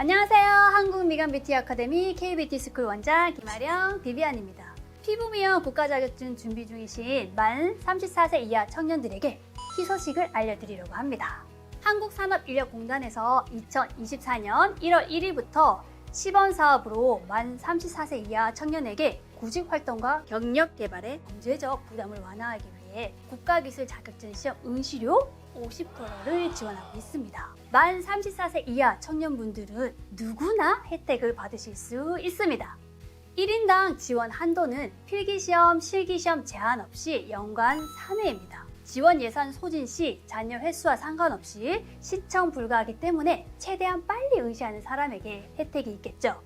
안녕하세요. 한국 미간 뷰티 아카데미 KBT 스쿨 원장 김아령 비비안입니다. 피부 미용 국가 자격증 준비 중이신 만 34세 이하 청년들에게 희소식을 알려드리려고 합니다. 한국산업인력공단에서 2024년 1월 1일부터 시범 사업으로 만 34세 이하 청년에게 구직 활동과 경력 개발의 경제적 부담을 완화하기 위해 국가기술 자격증 시험 응시료 50%를 지원하고 있습니다. 만 34세 이하 청년분들은 누구나 혜택을 받으실 수 있습니다. 1인당 지원 한도는 필기시험, 실기시험 제한 없이 연간 3회입니다. 지원 예산 소진 시 자녀 횟수와 상관없이 신청 불가하기 때문에 최대한 빨리 응시하는 사람에게 혜택이 있겠죠.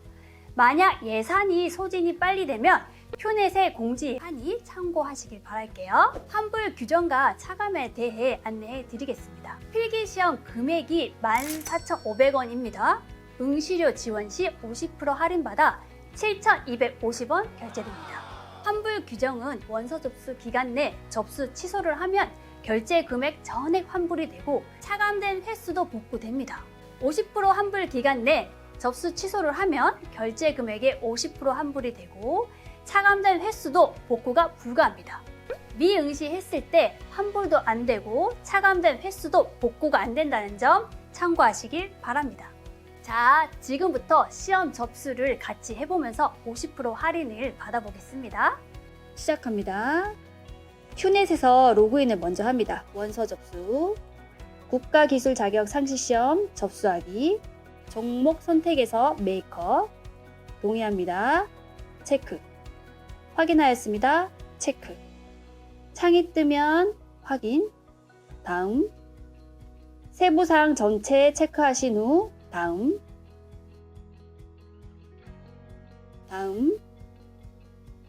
만약 예산이 소진이 빨리 되면 표넷에 공지하니 참고하시길 바랄게요. 환불 규정과 차감에 대해 안내해 드리겠습니다. 필기시험 금액이 14,500원입니다. 응시료 지원 시 50% 할인받아 7,250원 결제됩니다. 환불 규정은 원서 접수 기간 내 접수 취소를 하면 결제 금액 전액 환불이 되고 차감된 횟수도 복구됩니다. 50% 환불 기간 내 접수 취소를 하면 결제 금액의 50% 환불이 되고 차감된 횟수도 복구가 불가합니다. 미응시했을 때 환불도 안 되고 차감된 횟수도 복구가 안 된다는 점 참고하시길 바랍니다. 자, 지금부터 시험 접수를 같이 해보면서 50% 할인을 받아보겠습니다. 시작합니다. 큐넷에서 로그인을 먼저 합니다. 원서 접수, 국가기술 자격 상시시험 접수하기, 종목 선택에서 메이크업, 동의합니다. 체크. 확인하였습니다. 체크. 창이 뜨면 확인. 다음. 세부사항 전체 체크하신 후 다음. 다음.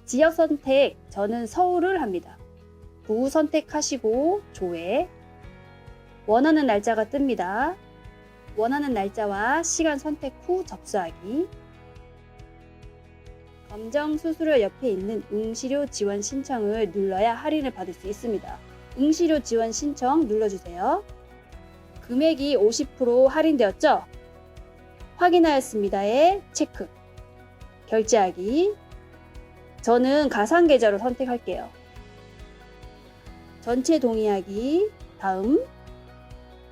지역 선택. 저는 서울을 합니다. 부 선택하시고 조회. 원하는 날짜가 뜹니다. 원하는 날짜와 시간 선택 후 접수하기. 검정 수수료 옆에 있는 응시료 지원 신청을 눌러야 할인을 받을 수 있습니다. 응시료 지원 신청 눌러주세요. 금액이 50% 할인되었죠? 확인하였습니다에 체크. 결제하기. 저는 가상계좌로 선택할게요. 전체 동의하기. 다음.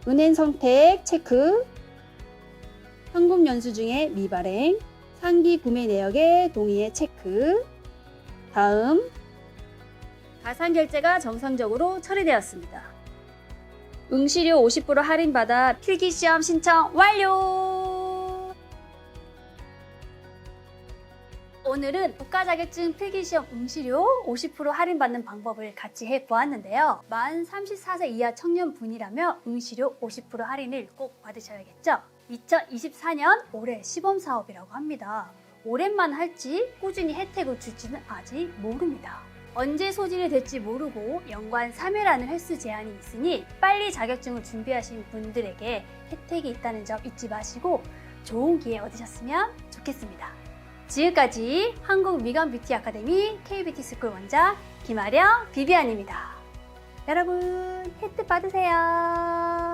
은행 선택 체크. 현금 연수 중에 미발행. 상기 구매 내역의 동의에 체크. 다음. 가상 결제가 정상적으로 처리되었습니다. 응시료 50% 할인받아 필기시험 신청 완료! 오늘은 국가자격증 필기시험 응시료 50% 할인받는 방법을 같이 해보았는데요. 만 34세 이하 청년분이라면 응시료 50% 할인을 꼭 받으셔야겠죠? 2024년 올해 시범 사업이라고 합니다. 올해만 할지 꾸준히 혜택을 줄지는 아직 모릅니다. 언제 소진이 될지 모르고 연간 3회라는 횟수 제한이 있으니 빨리 자격증을 준비하신 분들에게 혜택이 있다는 점 잊지 마시고 좋은 기회 얻으셨으면 좋겠습니다. 지금까지 한국 미간 뷰티 아카데미 KBT 스쿨 원장 김아령 비비안입니다. 여러분 혜택 받으세요.